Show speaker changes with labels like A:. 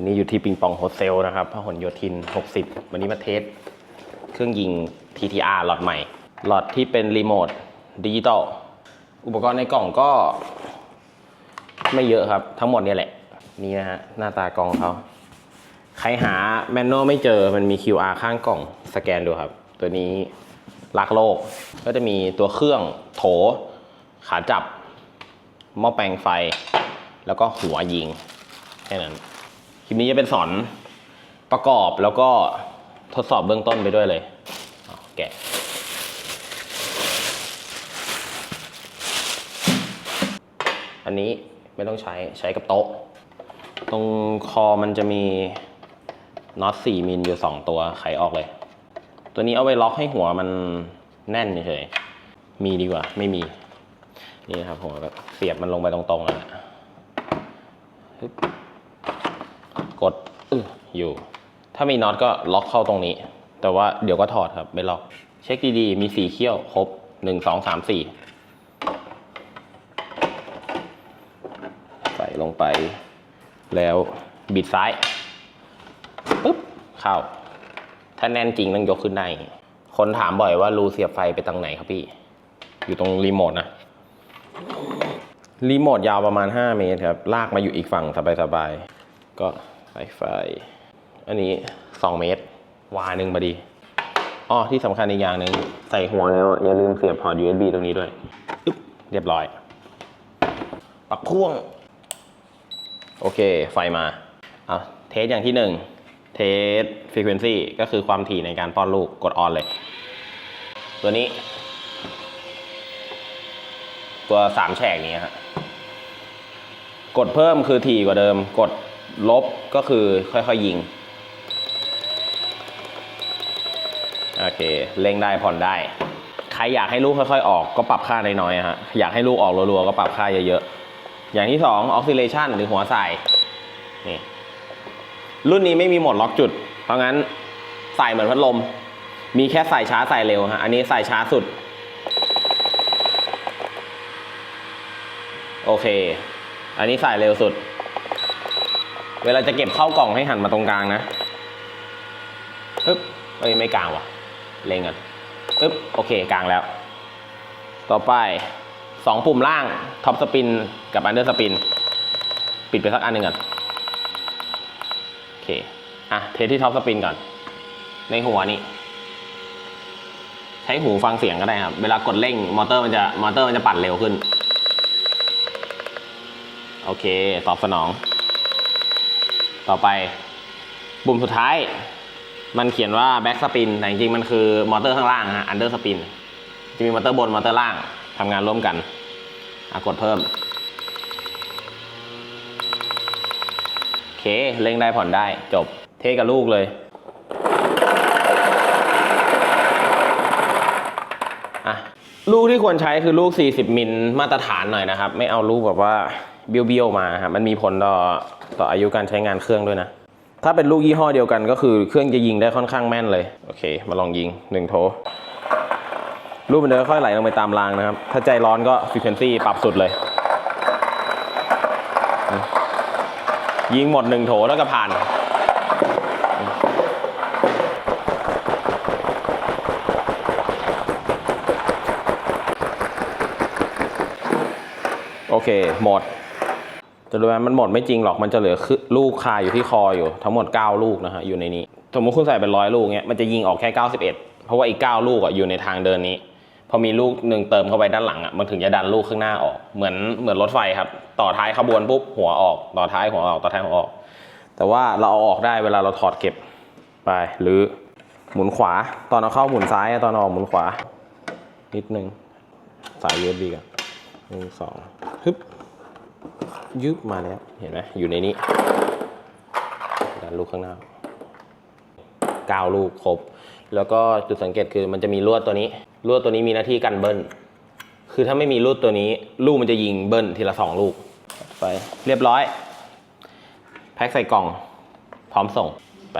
A: วันนี้อยู่ที่ปิงปองโฮเซลนะครับพหลโยธิน 60 วันนี้มาเทสเครื่องยิง TTR หลอดใหม่ หลอดที่เป็นรีโมทดิจิตอล อุปกรณ์ในกล่องก็ ไม่เยอะครับ ทั้งหมดเนี่ยแหละ นี่นะฮะ หน้าตากล่องเขา ใครหาแมนนวลไม่เจอมันมี QR ข้างกล่องสแกนดูครับ ตัวนี้รักโลก ก็จะมีตัวเครื่องโถ ขาจับหม้อแปลงไฟ แล้วก็หัวยิงแค่นั้น คลิปนี้จะเป็นสอนประกอบแล้วก็ทดสอบเบื้องต้นไปด้วยเลยแกะอันนี้ไม่ต้องใช้ใช้กับโต๊ะ ตรงคอมันจะมีน็อต4มิลอยู่ 2 ตัวไขออกเลย ตัวนี้เอาไว้ล็อกให้หัวมันแน่นเฉยมีดีกว่า ไม่มี นี่ครับหัวแบบเสียบมันลงไปตรงๆแล้วนะ กดอึออยู่ ถ้ามีน็อตก็ล็อกเข้าตรงนี้ แต่ว่าเดี๋ยวก็ถอดครับไม่ล็อก เช็คดีๆ มีสีเขี้ยวครบ1 2 3 4ใส่ลงไป แล้วบิดซ้ายปุ๊บเข้า ถ้าแน่นจริงต้องยกขึ้นได้คนถามบ่อยว่ารูเสียบไฟไปตรงไหนครับพี่ อยู่ตรงรีโมทนะรีโมทยาวประมาณ 5 เมตรครับ ลากมาอยู่อีกฝั่งสบายๆ ก็ ใส่ไฟ อันนี้ 2 เมตร วาหนึ่งมาดีอ๋อที่สำคัญอีกอย่างหนึ่งใส่หัวแล้ว อย่าลืมเสียบพอร์ต USB ตรงนี้ด้วยอึ๊บเรียบร้อยปักพ่วง โอเค ไฟมาเอาเทสอย่างที่หนึ่งเทสฟรีเควนซีก็คือความถี่ในการป้อนลูกกดออนเลย ตัวนี้ ตัวสามแฉกนี้ฮะกดเพิ่มคือถี่กว่าเดิม กด ลบก็คือค่อยๆยิง โอเคเร่งได้ผ่อนได้ ใครอยากให้ลูกค่อยๆ ออกก็ปรับค่าน้อยๆฮะอยากให้ลูกออกรัวๆก็ปรับค่าเยอะๆ อย่างที่สองออกซิเลชันหรือหัวใส่นี่รุ่นนี้ไม่มีโหมดล็อกจุด เพราะงั้นใส่เหมือนพัดลม มีแค่ใส่ช้าใส่เร็วฮะอันนี้ใส่ช้าสุด โอเค อันนี้ใส่เร็วสุด เวลาจะเก็บเข้ากล่องให้หันมาตรงกลางนะปึ๊บเอ้ยไม่กลางว่ะเล็งกันปึ๊บโอเคกลางแล้ว ต่อไปสองปุ่มล่างท็อปสปินกับอันเดอร์สปินปิดไปสักอันหนึ่งก่อนโอเคอะเทสที่ท็อปสปินก่อน ในหัวนี้ใช้หูฟังเสียงก็ได้ครับ เวลากดเร่งมอเตอร์มันจะมอเตอร์มันจะปั่นเร็วขึ้น โอเค ตอบสนอง ต่อไปปุ่มสุดท้าย มันเขียนว่าแบ็กสปินแต่จริงๆมันคือมอเตอร์ข้างล่างฮะอันเดอร์สปินจะมีมอเตอร์บนมอเตอร์ล่างทำงานร่วมกันกดเพิ่มโอเคเร่งได้ผ่อนได้จบเทกับลูกเลยลูกที่ควรใช้คือลูก 40 มิลมาตรฐานหน่อยนะครับ ไม่เอาลูกแบบว่าเบี้ยวๆมาครับมันมีผลต่อต่ออายุการใช้งานเครื่องด้วยนะ ถ้าเป็นลูกยี่ห้อเดียวกันก็คือเครื่องจะยิงได้ค่อนข้างแม่นเลย โอเค มาลองยิงหนึ่งโถลูกมันจะค่อยๆไหลลงไปตามรางนะครับ ถ้าใจร้อนก็ฟ r ี q u e n c y ปรับสุดเลย ยิงหมดหนึ่งโถแล้วก็ผ่านโอเค หมด จะรู้ไหมมันหมดไม่จริงหรอกมันจะเหลือคือลูกคาอยู่ที่คออยู่ทั้งหมด 9 ลูกนะฮะอยู่ในนี้สมมติคุณใส่เป็นร้อยลูกเนี้ยมันจะยิงออกแค่ 91 เพราะว่าอีก 9 ลูกอะอยู่ในทางเดินนี้ พอมีลูกหนึ่งเติมเข้าไปด้านหลังอะมันถึงจะดันลูกข้างหน้าออกเหมือนเหมือนรถไฟครับ ต่อท้ายขบวนปุ๊บหัวออก ต่อท้ายหัวออกต่อท้ายหัวออก แต่ว่าเราเอาออกได้เวลาเราถอดเก็บไปหรือหมุนขวาตอนเอาเข้าหมุนซ้ายตอนเอาออกหมุนขวานิดนึงสาย USB กันหนึ่งสองฮึบ ยึบมาแล้วเห็นไหมอยู่ในนี้ดันลูกข้างหน้าก้าลูกครบ แล้วก็จุดสังเกตคือมันจะมีลวดตัวนี้ลวดตัวนี้มีหน้าที่กันเบิ้ลคือถ้าไม่มีลวดตัวนี้ ลูกมันจะยิงเบิ้ลทีละสองลูกไปเรียบร้อย แพ็คใส่กล่อง พร้อมส่งไป